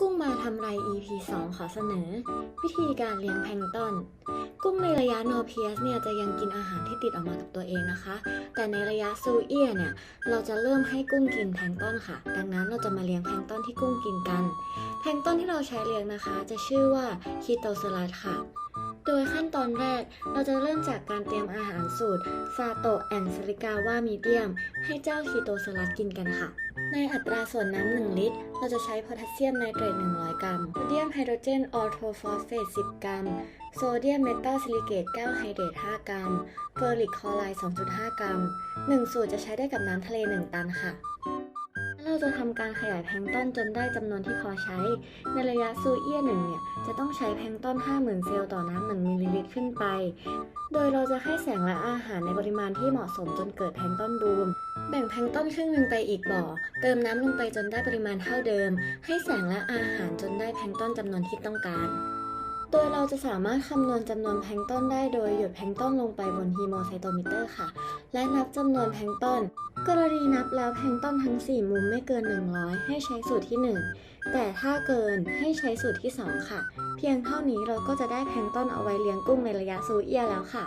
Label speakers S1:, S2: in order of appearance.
S1: กุ้งมาทำไร EP 2 ขอเสนอ วิธีการเลี้ยงแพลงต้น กุ้งในระยะนอเพียสเนี่ยจะยังกินอาหารที่ติดออกมากับตัวเองนะคะ แต่ในระยะซูเอียเนี่ยเราจะเริ่มให้กุ้งกินแพลงต้นค่ะ ดังนั้นเราจะมาเลี้ยงแพลงต้นที่กุ้งกินกัน แพลงต้นที่เราใช้เลี้ยงนะคะ จะชื่อว่าคีโตสลัดค่ะ โดยขั้นตอนแรกเราจะเริ่มจากการเตรียมอาหารสูตรซาโตแอนซริกาว่ามีเดียม ให้เจ้าคีโตสลัดกินกันค่ะ ในอัตราส่วนน้ำ 1 ลิตร เราจะใช้โพแทสเซียมไนเตรต 100 กรัมโซเดียมไฮโดรเจนออโทฟอสเฟต 10 กรัม โซเดียมเมตาซิลิเกต 9 ไฮเดรต 5 กรัม เฟอริกคลอไรด์ 2.5 กรัม 1 สูตรจะใช้ได้กับน้ำทะเล 1 ตันค่ะ เราจะทำการขยายแพลงต้นจนได้จำนวนที่พอใช้ ในระยะซูเอียหนึ่งเนี่ยจะต้องใช้แพลงต้น50,000 เซลล์ต่อน้ำ1มิลลิลิตรขึ้นไป โดยเราจะให้แสงและอาหารในปริมาณที่เหมาะสมจนเกิดแพลงต้นบูม แบ่งแพลงต้นครึ่งหนึ่งไปอีกบ่อ เติมน้ำลงไปจนได้ปริมาณเท่าเดิม ให้แสงและอาหารจนได้แพลงต้นจำนวนที่ต้องการ โดยเราจะสามารถคำนวณจำนวนแพลงต้นได้โดยหยดแพลงต้นลงไปบนฮีโมไซโตมิเตอร์ค่ะ และนับจำนวนแพลงต้น กรณีนับแล้วแพลงต้นทั้ง 4 มุมไม่เกิน 100 ให้ใช้สูตรที่ 1 แต่ถ้าเกินให้ใช้สูตรที่ 2 ค่ะ เพียงเท่านี้เราก็จะได้แพลงต้นเอาไว้เลี้ยงกุ้งในระยะซูเอียแล้วค่ะ